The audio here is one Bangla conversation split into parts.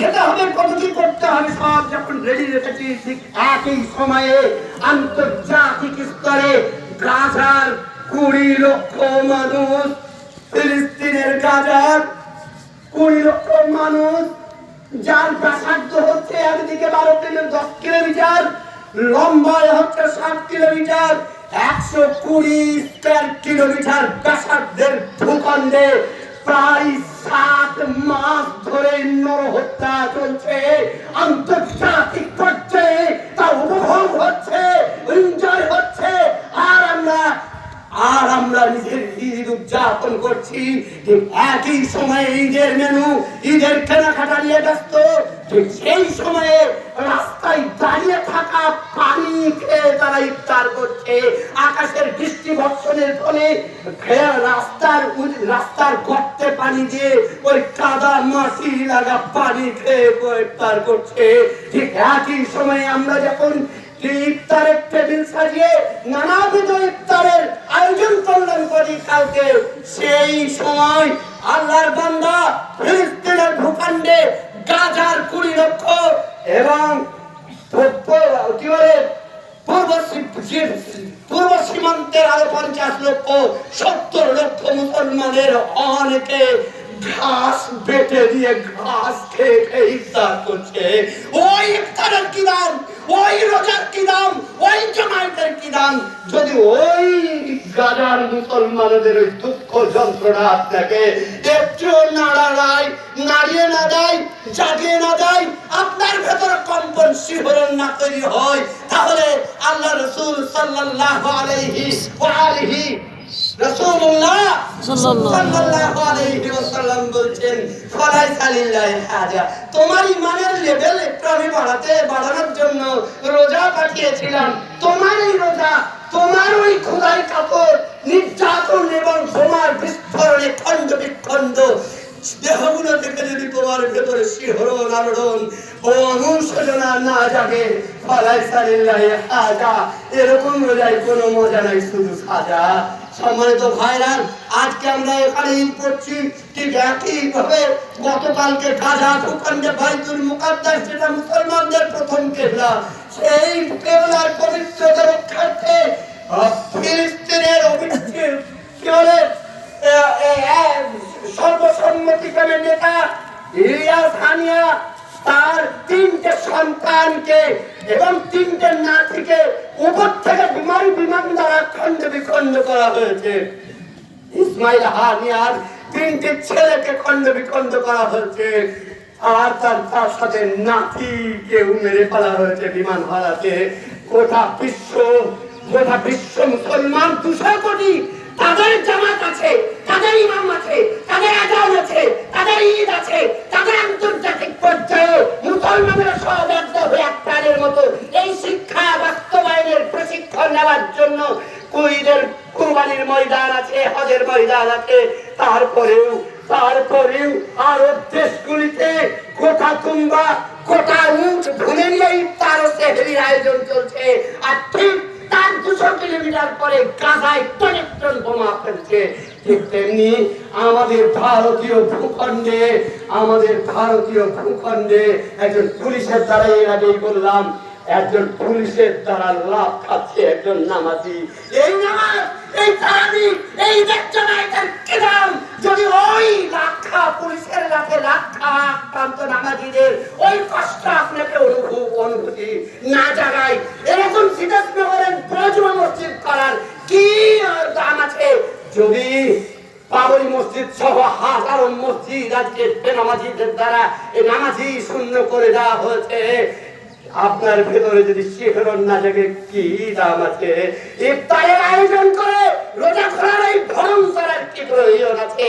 খেতে হবে কত কি করতে হবে সব যখন রেডি রেখেছি ঠিক একই সময়ে আন্তর্জাতিক স্তরে গাজার কুড়ি লক্ষ মানুষ, ফিলিস্তিনের গাজার কুড়ি লক্ষ মানুষ, যার ব্যাসার্ধ হচ্ছে একদিকে বারো কিলো, দশ কিলোমিটার, লম্বায় হচ্ছে ষাট কিলোমিটার, একশো কুড়ি স্কোয়ার কিলোমিটার ব্যাসার্ধের ভূখণ্ডে প্রায় সাত মাস ধরে নরহত্যা চলছে, আন্তর্জাতিক পর্যায়ে তা উপভোগ হচ্ছে এনজয় হচ্ছে, আর আমরা আর আমরা নিজের ঈদ উদযাপন করছি। ঠিক একই সময়ে ঈদের মেনু ঈদের কেনাকাটা নিয়ে ব্যস্ত। ঠিক সেই সময়ে রাস্তায় দাঁড়িয়ে থাকা পানি খেয়ে তারা ইফতার করছে। আকাশের বৃষ্টি বর্ষণের ফলে রাস্তার রাস্তার গর্তে পানি দিয়ে ওই কাদা মাটি লাগা পানি খেয়ে ইফতার করছে। ঠিক একই সময়ে আমরা যখন ইফতারের টেবিল সাজিয়ে নানাবিধ ইফতারের কালকে সেই সময় আল্লাহর বান্দা ফিলিস্তিনের ভূখণ্ডে গাজার কুড়ি লক্ষ এবং কি বলে, পূর্ব সীমান্তের আরও পঞ্চাশ লক্ষ, সত্তর লক্ষ মুসলমানের অনেকে ঘাস বেটে দিয়ে ঘাস খেয়ে ইফতার করছে। ওই ইফতারের কি দাম? ওই রোজার কি দাম? ওই জমায়েতের কি দাম? যদি ওই গাজার মুসলমানদের ওই দুঃখ যন্ত্রণা আপনাকে একটু নাড়া নাই নাড়িয়ে না দেয়, জাগিয়ে না দেয়, আপনার ভেতরে কম্পন শিহরণ না তৈরি হয়, তাহলে আল্লাহ রসুল ওয়া আলিহি রাসূলুল্লাহ সাল্লাল্লাহু সাল্লাল্লাহু আলাইহি ওয়াসাল্লাম বলছেন ফালাইসা হাজা। তোমার ইমানের লেভেল একটু আমি বাড়াতে বাড়ানোর জন্য রোজা পাঠিয়েছিলাম। তোমার এই রোজা তোমার ওই খোদাই কাপড় নির্যাতন এবং তোমার বিস্ফোরণে খণ্ড বিখণ্ড। দেহগুলো থেকে যদি তোমার ভেতরে শিহরণ আলোড়ন ও অনুশোচনা না জাগে হাজা। এরকম রোজায় কোনো মজা নাই শুধু সাজা। সম্মানিত ভাইরা, আজকে আমরা এখানে ঈদ করছি। ঠিক একই ভাবে গতকালকে গাজা ভূখণ্ডে বাইতুল মুকাদ্দাস যেটা মুসলমানদের প্রথম কেবলা, সেই কেবলার পবিত্রতা রক্ষার্থে ফিলিস্তিনের অবিচ্ছেদ কি বলে? সর্বসম্মতিক্রমের নেতা ইলিয়াস হানিয়া, তার তিনটে সন্তানকে এবং তিনটে নাতিকে উপর থেকে বিমান বিমান দ্বারা খণ্ড বিখণ্ড করা হয়েছে। ইসমাইল হানিয়ার তিনটে ছেলেকে খণ্ড বিখণ্ড করা হয়েছে। আর তার তার সাথে নাতিকেও মেরে ফেলা হয়েছে বিমান হারাতে। গোটা বিশ্ব গোটা বিশ্ব মুসলমান দুশো কোটি, তাদের জামাত আছে, তাদের ইমাম আছে, তাদের আজান আছে তাদের ঈদ আছে তাদের আন্তর্জাতিক পর্যায়ে মুসলমানের সব একটা হয়ে একটানের মতো এই শিক্ষা বাস্তবায়নের প্রশিক্ষণ নেওয়ার জন্য কুইদের কুরবানির ময়দান আছে আছে তারপরেও তারপরেও আরব দেশগুলিতে কোথা তুম্বা কোথা উঁচ ভুলে নিয়ে ইফতার ও আয়োজন চলছে। আর ঠিক তার দুশো কিলোমিটার পরে গাজায় টনের টন বোমা ফেলছে। ঠিক তেমনি আমাদের ভারতীয় ভূখণ্ডে, আমাদের ভারতীয় ভূখণ্ডে একজন পুলিশের দ্বারা এর আগেই বললাম একজন পুলিশের দ্বারা লাভ খাচ্ছে একজন নামাজি। এই নামাজ এই তারাবি এই দেখছনাইটার কিরাম যদি ওই লাখা, পুলিশের লাখে লাখা আক্রান্ত নামাজিদের ওই কষ্ট আপনাকে অনুভব, অনুভূতি না জাগায়, এরকম সিদ্ধান্তনগরের প্রজমা মসজিদ করার কি আর দাম আছে? যদি বাবরি মসজিদ সহ হাজারো মসজিদ আজকে নামাজিদের দ্বারা, এই নামাজি শূন্য করে দেওয়া হয়েছে আপনার ভেতরে যদি শিহরণ না থাকে কি দাম আছে ইফতারের আয়োজন করে রোজা খোলার এই ভরম করার কি প্রয়োজন আছে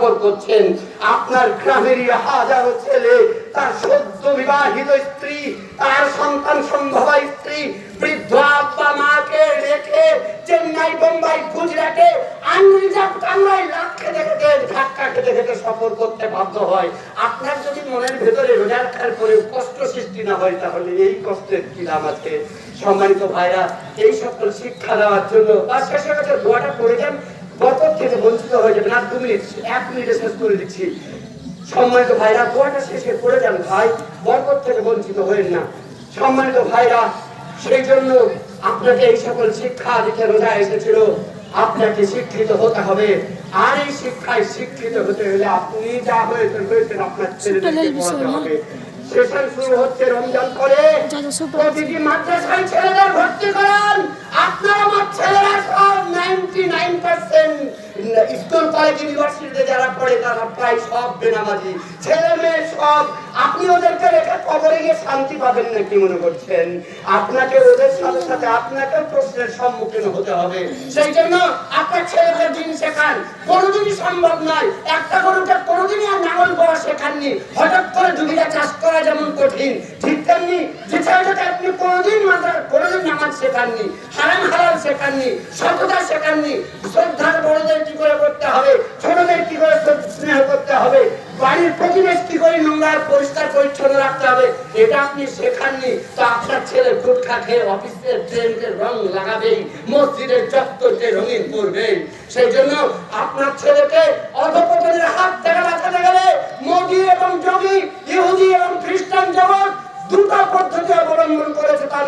সফর করছেন। আপনার গ্রামেরই হাজারো ছেলে, তার সদ্য বিবাহিত স্ত্রী, তার সন্তান সম্ভবা স্ত্রী, বৃদ্ধ আব্বা মাকে রেখে চেন্নাই, বোম্বাই, গুজরাটে কামরায় খেতে খেতে ধাক্কা খেতে খেতে সফর করতে বাধ্য হয়। আপনার যদি মনের ভেতরে রোজা রাখার পরে কষ্ট সৃষ্টি না হয়, তাহলে এই কষ্টের কি লাভ আছে? সম্মানিত ভাইরা, এই সকল শিক্ষা দেওয়ার জন্য বা শেষে দোয়াটা করে যান থেকে বঞ্চিত হয়ে যাবেন আর দু মিনিট এক মিনিটে শেষ করে দিচ্ছি। সম্মানিত ভাইরা শেষে করে যান ভাই বরকত থেকে বঞ্চিত হয়েন না। সম্মানিত ভাইরা সেই জন্য আপনাকে এই সকল শিক্ষা দিতে রোজা এসেছিল আপনাকে শিক্ষিত হতে হবে। আর এই শিক্ষায় শিক্ষিত হতে হলে আপনি যা হয়েছেন হয়েছেন আপনার পড়াতে হবে। সেশন শুরু হচ্ছে রমজান পরে। প্রতিটি মাদ্রাসায় ছেলেদের ভর্তি করান। আপনার আমার ছেলেরা সব ninety nine percent school college ইউনিভার্সিটিতে যারা পড়ে, তারা প্রায় সব বেনামাজি। ছেলে মেয়ে সব। আপনি ওদেরকে রেখে কবরে গিয়ে শান্তি পাবেন না কি মনে করছেন? আপনাকে ওদের সাথে সাথে আপনাকে প্রশ্নের সম্মুখীন হতে হবে। সেই জন্য আপনার ছেলেদের দিন শেখান। কোনোদিনই সম্ভব নয়। একটা গরুকে কোনোদিনই আর নাঙল পাওয়া শেখাননি। হঠাৎ করে দুবিঘা চাষ করা যেমন কঠিন, ঠিক তেমনি যে ছেলেটাকে আপনি কোনোদিন মাত্রা কোনোদিন নামাজ শেখাননি। হারাম হালাল শেখাননি, সততা শেখাননি। শ্রদ্ধার বড়দের কি করে করতে হবে? ছোটদের কি করে স্নেহ করতে হবে? বাড়ির প্রতিবেশ কি করে নোংরা, পরিষ্কার, পরিচ্ছন্ন রাখতে হবে? এটা আপনি শেখাননি। তো আপনার ছেলে গুটখা খেয়ে অফিসের ট্রেনকে রং লাগাবেই, মসজিদের চত্বরকে রঙিন করবেই। সেই জন্য আপনার ছেলেকে অধপতনের হাত থেকে বাঁচাতে গেলে মোদি এবং যোগী, ইহুদি এবং খ্রিস্টান জগৎ দুটো পদ্ধতি অবলম্বন করেছে তার